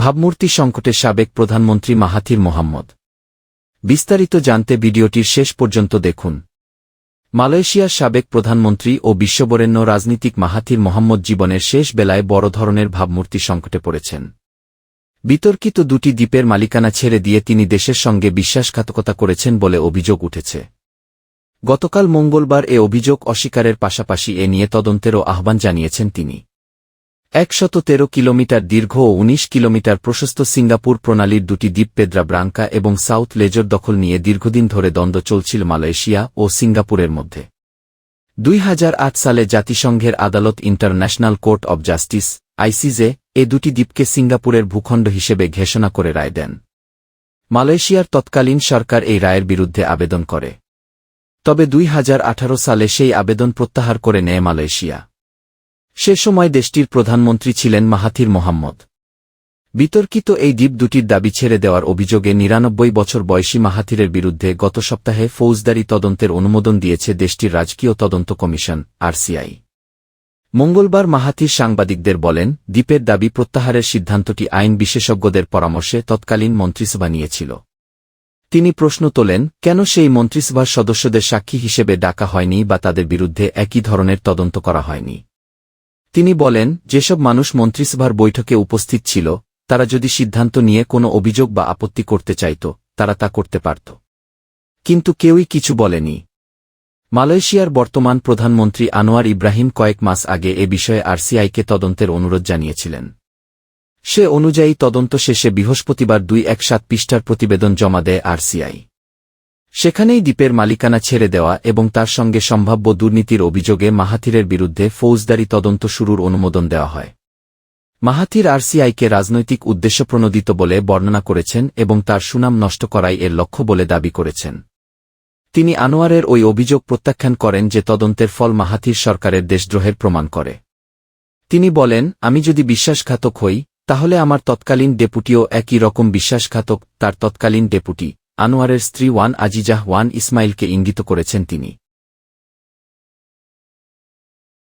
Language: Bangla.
ভাবমূর্তি সংকটে সাবেক প্রধানমন্ত্রী মাহাথির মোহাম্মদ। বিস্তারিত জানতে ভিডিওটির শেষ পর্যন্ত দেখুন। মালয়েশিয়ার সাবেক প্রধানমন্ত্রী ও বিশ্ববরেণ্য রাজনীতিক মাহাথির মোহাম্মদ জীবনের শেষ বেলায় বড় ধরনের ভাবমূর্তি সংকটে পড়েছেন। বিতর্কিত দুটি দ্বীপের মালিকানা ছেড়ে দিয়ে তিনি দেশের সঙ্গে বিশ্বাসঘাতকতা করেছেন বলে অভিযোগ উঠেছে। গতকাল মঙ্গলবার এ অভিযোগ অস্বীকারের পাশাপাশি এ নিয়ে তদন্তেরও আহ্বান জানিয়েছেন তিনি। একশত তেরো কিলোমিটার দীর্ঘ ও উনিশ কিলোমিটার প্রশস্ত সিঙ্গাপুর প্রণালীর দুটি দ্বীপ পেদ্রা ব্রাঙ্কা এবং সাউথ লেজর দখল নিয়ে দীর্ঘদিন ধরে দ্বন্দ্ব চলছিল মালয়েশিয়া ও সিঙ্গাপুরের মধ্যে। দুই হাজার আট সালে জাতিসংঘের আদালত International Court of Justice, ICJ, এ দুটি দ্বীপকে সিঙ্গাপুরের ভূখণ্ড হিসেবে ঘোষণা করে রায় দেন। মালয়েশিয়ার তৎকালীন সরকার এই রায়ের বিরুদ্ধে আবেদন করে। তবে দুই হাজার আঠারো সালে সেই আবেদন প্রত্যাহার করে নেয় মালয়েশিয়া। সে সময় দেশটির প্রধানমন্ত্রী ছিলেন মাহাথির মোহাম্মদ। বিতর্কিত এই দ্বীপ দুটির দাবি ছেড়ে দেওয়ার অভিযোগে নিরানব্বই বছর বয়সী মাহাথিরের বিরুদ্ধে গত সপ্তাহে ফৌজদারি তদন্তের অনুমোদন দিয়েছে দেশটির রাজকীয় তদন্ত কমিশন, আরসিআই। মঙ্গলবার মাহাথির সাংবাদিকদের বলেন, দ্বীপের দাবি প্রত্যাহারের সিদ্ধান্তটি আইন বিশেষজ্ঞদের পরামর্শে তৎকালীন মন্ত্রিসভা নিয়েছিল। তিনি প্রশ্ন তোলেন, কেন সেই মন্ত্রিসভার সদস্যদের সাক্ষী হিসেবে ডাকা হয়নি বা তাদের বিরুদ্ধে একই ধরনের তদন্ত করা হয়নি? তিনি বলেন, যেসব মানুষ মন্ত্রিসভার বৈঠকে উপস্থিত ছিল, তারা যদি সিদ্ধান্ত নিয়ে কোনো অভিযোগ বা আপত্তি করতে চাইত, তারা তা করতে পারত। কিন্তু কেউই কিছু বলেনি। মালয়েশিয়ার বর্তমান প্রধানমন্ত্রী আনোয়ার ইব্রাহিম কয়েক মাস আগে এ বিষয়ে আরসিআইকে তদন্তের অনুরোধ জানিয়েছিলেন। সে অনুযায়ী তদন্ত শেষে বৃহস্পতিবার দুই এক সাত পৃষ্ঠার প্রতিবেদন জমা দেয় আরসিআই। সেখানেই দ্বীপের মালিকানা ছেড়ে দেওয়া এবং তার সঙ্গে সম্ভাব্য দুর্নীতির অভিযোগে মাহাথিরের বিরুদ্ধে ফৌজদারি তদন্ত শুরুর অনুমোদন দেওয়া হয়। মাহাথির আরসিআইকে রাজনৈতিক উদ্দেশ্যপ্রণোদিত বলে বর্ণনা করেছেন এবং তার সুনাম নষ্ট করাই এর লক্ষ্য বলে দাবি করেছেন। তিনি আনোয়ারের ওই অভিযোগ প্রত্যাখ্যান করেন যে তদন্তের ফল মাহাথির সরকারের দেশদ্রোহের প্রমাণ করে। তিনি বলেন, আমি যদি বিশ্বাসঘাতক হই, তাহলে আমার তৎকালীন ডেপুটিও একই রকম বিশ্বাসঘাতক, তার তৎকালীন ডেপুটি। আনোয়ারের স্ত্রী ওয়ান আজিজাহ ওয়ান ইসমাইলকে ইঙ্গিত করেছেন তিনি।